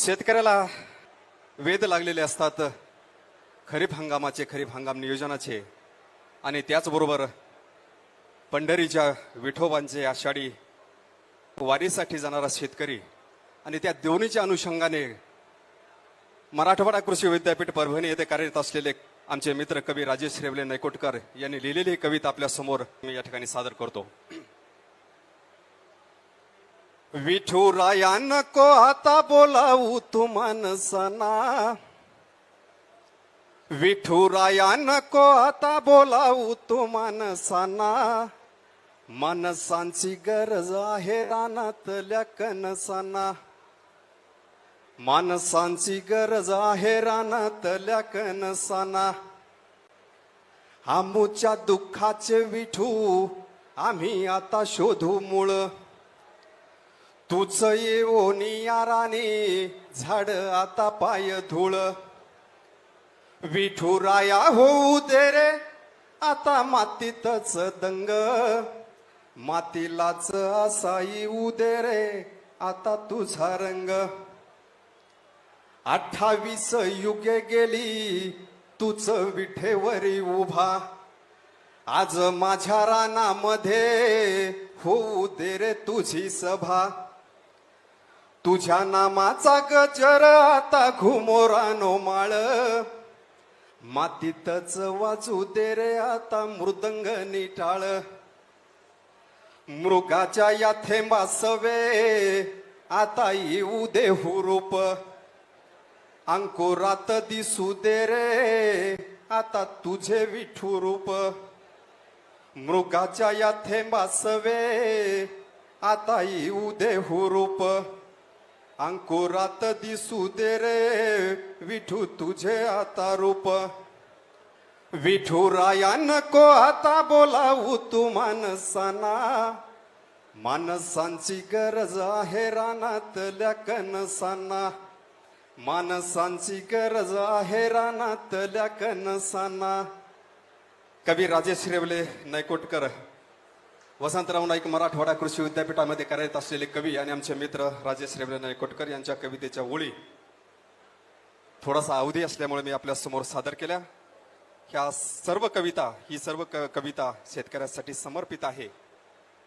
शेतकऱ्याला वेध लागलेले असतात. खरीप हंगामाचे खरीप हंगाम नियोजनाचे. आणि त्याचबरोबर पंढरीच्या विठोबांचे आषाढी वारीसाठी जाणारा शेतकरी आणि त्या दोन्हीच्या अनुषंगाने मराठवाडा कृषी विद्यापीठ परभणी येथे कार्यरत असलेले आमचे मित्र कवी राजेश रेवले नैकोटकर यांनी लिहिलेली ही कविता आपल्यासमोर मी या ठिकाणी सादर करतो. विठुराया नको आता बोलावू तू सना विठुराया नको आता बोलावू तू सना माणसांची गरज आहे रानातल्या कणसाना माणसांची गरज आहे रानातल्या कणसाना आमूच्या दुःखाचे विठू आम्ही आता शोधू मुळ. तुझ येऊनी राणी झाड आता पाय धुळ. विठुराया होऊ दे रे आता मातीतच दंग. मातीलाच असा येऊ दे रे आता तुझा रंग. अठ्ठावीस युगे गेली तूच विठेवरी उभा. आज माझ्या रानामध्ये होऊ दे रे तुझी सभा. तुझ्या नामाचा गजर आता घुमोरानो माळ. मातीतच वाजू दे रे आता मृदंग निटाळ. मृगाच्या या थेंबा सवे आता येऊ दे हुरूप. अंकुरात दिसू दे रे आता तुझे विठू रूप मृगाच्या या थेंबा सवे आता येऊ दे हुरूप. अंकुरात दिसू दे रे विठू तुझे आता रूप. विठुराया नको आता बोलावू तू माणसाना. माणसांची गरज आहे रानातल्या कणसांना माणसांची गरज आहे रानातल्या कणसांना कवी राजेश रेवले नैकोटकर. वसंतराव नाईक मराठवाडा कृषी विद्यापीठामध्ये कार्यरत असलेले कवी आणि आमचे मित्र राजेश रेवले नायकोटकर यांच्या कवितेच्या ओळी थोडासा अवधी असल्यामुळे मी आपल्यासमोर सादर केल्या. ह्या सर्व कविता ही सर्व क- कविता शेतकऱ्यासाठी समर्पित आहे.